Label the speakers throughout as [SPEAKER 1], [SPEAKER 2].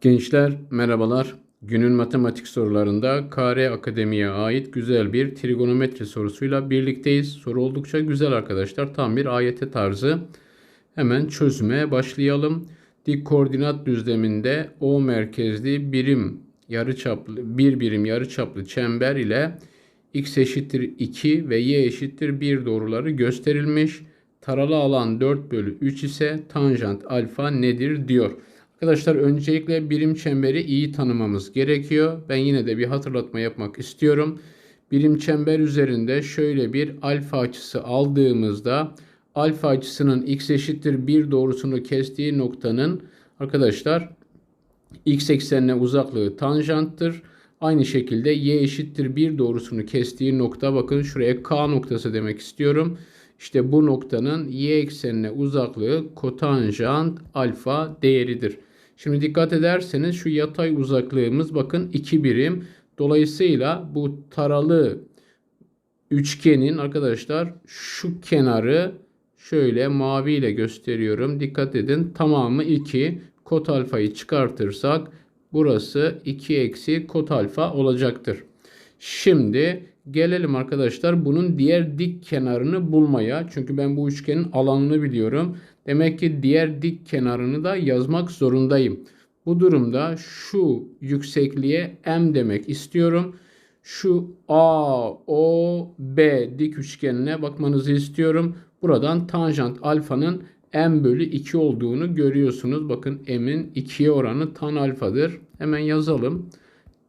[SPEAKER 1] Gençler merhabalar. Günün matematik sorularında KR Akademi'ye ait güzel bir trigonometri sorusuyla birlikteyiz. Soru oldukça güzel arkadaşlar. Tam bir AYT tarzı. Hemen çözüme başlayalım. Dik koordinat düzleminde O merkezli birim yarıçaplı bir birim yarıçaplı çember ile x eşittir 2 ve y eşittir 1 doğruları gösterilmiş. Taralı alan 4 bölü 3 ise tanjant alfa nedir diyor. Arkadaşlar öncelikle birim çemberi iyi tanımamız gerekiyor. Ben yine de bir hatırlatma yapmak istiyorum. Birim çember üzerinde şöyle bir alfa açısı aldığımızda alfa açısının x eşittir 1 doğrusunu kestiği noktanın arkadaşlar x eksenine uzaklığı tanjanttır. Aynı şekilde y eşittir 1 doğrusunu kestiği nokta bakın şuraya k noktası demek istiyorum. İşte bu noktanın y eksenine uzaklığı kotanjant alfa değeridir. Şimdi dikkat ederseniz şu yatay uzaklığımız bakın 2 birim. Dolayısıyla bu taralı üçgenin arkadaşlar şu kenarı şöyle mavi ile gösteriyorum. Dikkat edin tamamı 2. Kot alfayı çıkartırsak burası 2 eksi kot alfa olacaktır. Şimdi gelelim arkadaşlar bunun diğer dik kenarını bulmaya. Çünkü ben bu üçgenin alanını biliyorum. Demek ki diğer dik kenarını da yazmak zorundayım. Bu durumda şu yüksekliğe m demek istiyorum. Şu A, O, B dik üçgenine bakmanızı istiyorum. Buradan tanjant alfanın m bölü 2 olduğunu görüyorsunuz. Bakın m'in 2'ye oranı tan alfadır. Hemen yazalım.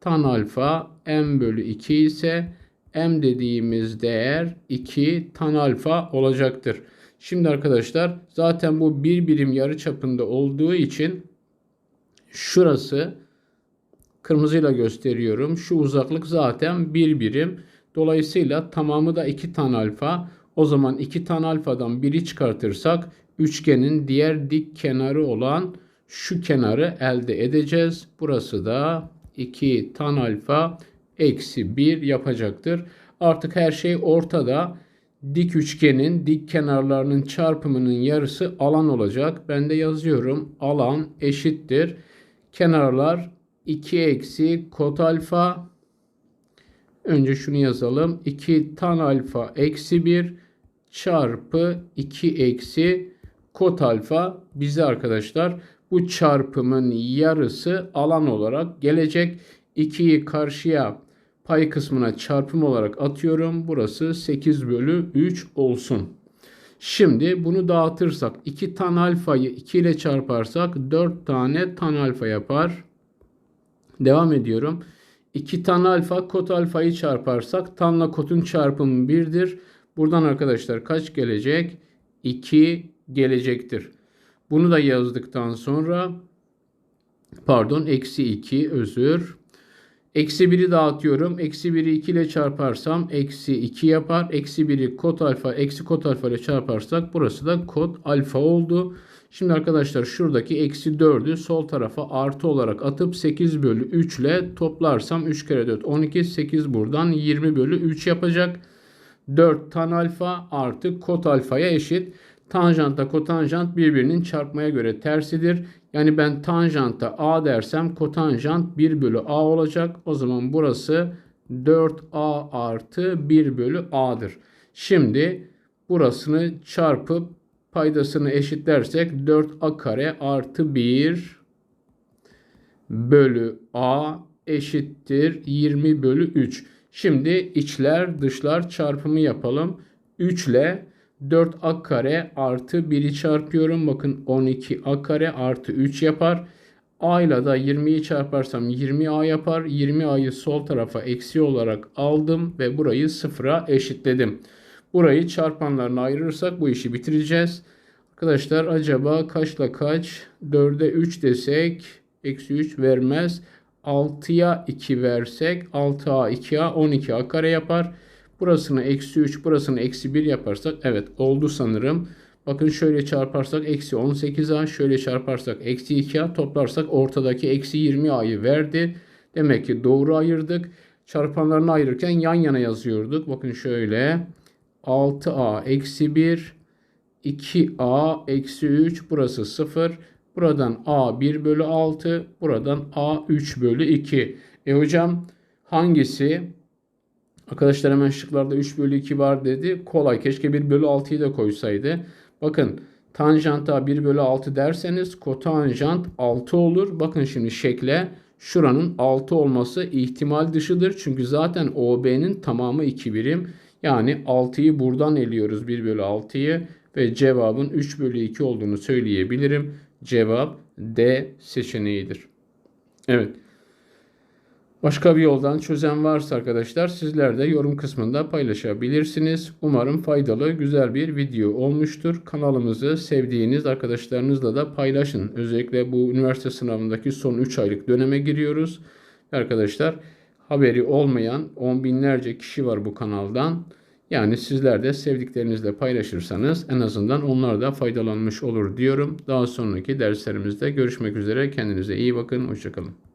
[SPEAKER 1] Tan alfa m bölü 2 ise m dediğimiz değer 2 tan alfa olacaktır. Şimdi arkadaşlar zaten bu bir birim yarı çapında olduğu için şurası kırmızıyla gösteriyorum. Şu uzaklık zaten bir birim. Dolayısıyla tamamı da 2 tan alfa. O zaman 2 tan alfadan biri çıkartırsak üçgenin diğer dik kenarı olan şu kenarı elde edeceğiz. Burası da 2 tan alfa eksi 1 yapacaktır. Artık her şey ortada dik üçgenin dik kenarlarının çarpımının yarısı alan olacak. Ben de yazıyorum. Alan eşittir. Kenarlar 2 eksi kot alfa. Önce şunu yazalım. 2 tan alfa eksi 1 çarpı 2 eksi kot alfa bize arkadaşlar bu çarpımın yarısı alan olarak gelecek. 2'yi karşıya pay kısmına çarpım olarak atıyorum. Burası 8 bölü 3 olsun. Şimdi bunu dağıtırsak 2 tan alfayı 2 ile çarparsak 4 tane tan alfa yapar. Devam ediyorum. 2 tan alfa kot alfayı çarparsak tanla kotun çarpımı 1'dir. Buradan arkadaşlar kaç gelecek? 2 gelecektir. Bunu da yazdıktan sonra pardon eksi 2 özür Eksi 1'i dağıtıyorum. Eksi 1'i 2 ile çarparsam eksi 2 yapar. Eksi 1'i kot alfa eksi kot alfa ile çarparsak burası da kot alfa oldu. Şimdi arkadaşlar şuradaki eksi 4'ü sol tarafa artı olarak atıp 8 bölü 3 ile toplarsam 3 kere 4 12 8 buradan 20 bölü 3 yapacak. 4 tan alfa artı kot alfaya eşit. Tanjantla kotanjant birbirinin çarpmaya göre tersidir. Yani ben tanjanta a dersem kotanjant 1 bölü a olacak. O zaman burası 4a artı 1 bölü a'dır. Şimdi burasını çarpıp paydasını eşitlersek 4a kare artı 1 bölü a eşittir 20 bölü 3. Şimdi içler dışlar çarpımı yapalım. 3 ile 4a kare artı 1'i çarpıyorum. Bakın 12a kare artı 3 yapar. a ile de 20'yi çarparsam 20a yapar. 20a'yı sol tarafa eksi olarak aldım ve burayı sıfıra eşitledim. Burayı çarpanlarına ayırırsak bu işi bitireceğiz. Arkadaşlar acaba kaçla kaç? 4'e 3 desek eksi 3 vermez. 6'ya 2 versek 6a 2a 12a kare yapar. Burasını eksi 3, burasını eksi 1 yaparsak evet oldu sanırım. Bakın şöyle çarparsak eksi 18a, şöyle çarparsak eksi 2a, toplarsak ortadaki eksi 20a'yı verdi. Demek ki doğru ayırdık. Çarpanlarını ayırırken yan yana yazıyorduk. Bakın şöyle 6a eksi 1, 2a eksi 3, burası 0. Buradan A 1 bölü 6. Buradan A 3 bölü 2. E hocam hangisi? Arkadaşlar hemen şıklarda 3 bölü 2 var dedi. Kolay. Keşke 1 bölü 6'yı da koysaydı. Bakın tanjanta 1 bölü 6 derseniz kotanjant 6 olur. Bakın şimdi şekle şuranın 6 olması ihtimal dışıdır. Çünkü zaten OB'nin tamamı 2 birim. Yani 6'yı buradan eliyoruz 1 bölü 6'yı ve cevabın 3 bölü 2 olduğunu söyleyebilirim. Cevap D seçeneğidir. Evet. Başka bir yoldan çözen varsa arkadaşlar sizler de yorum kısmında paylaşabilirsiniz. Umarım faydalı güzel bir video olmuştur. Kanalımızı sevdiğiniz arkadaşlarınızla da paylaşın. Özellikle bu üniversite sınavındaki son 3 aylık döneme giriyoruz. Arkadaşlar haberi olmayan on binlerce kişi var bu kanaldan. Yani sizler de sevdiklerinizle paylaşırsanız en azından onlar da faydalanmış olur diyorum. Daha sonraki derslerimizde görüşmek üzere. Kendinize iyi bakın. Hoşçakalın.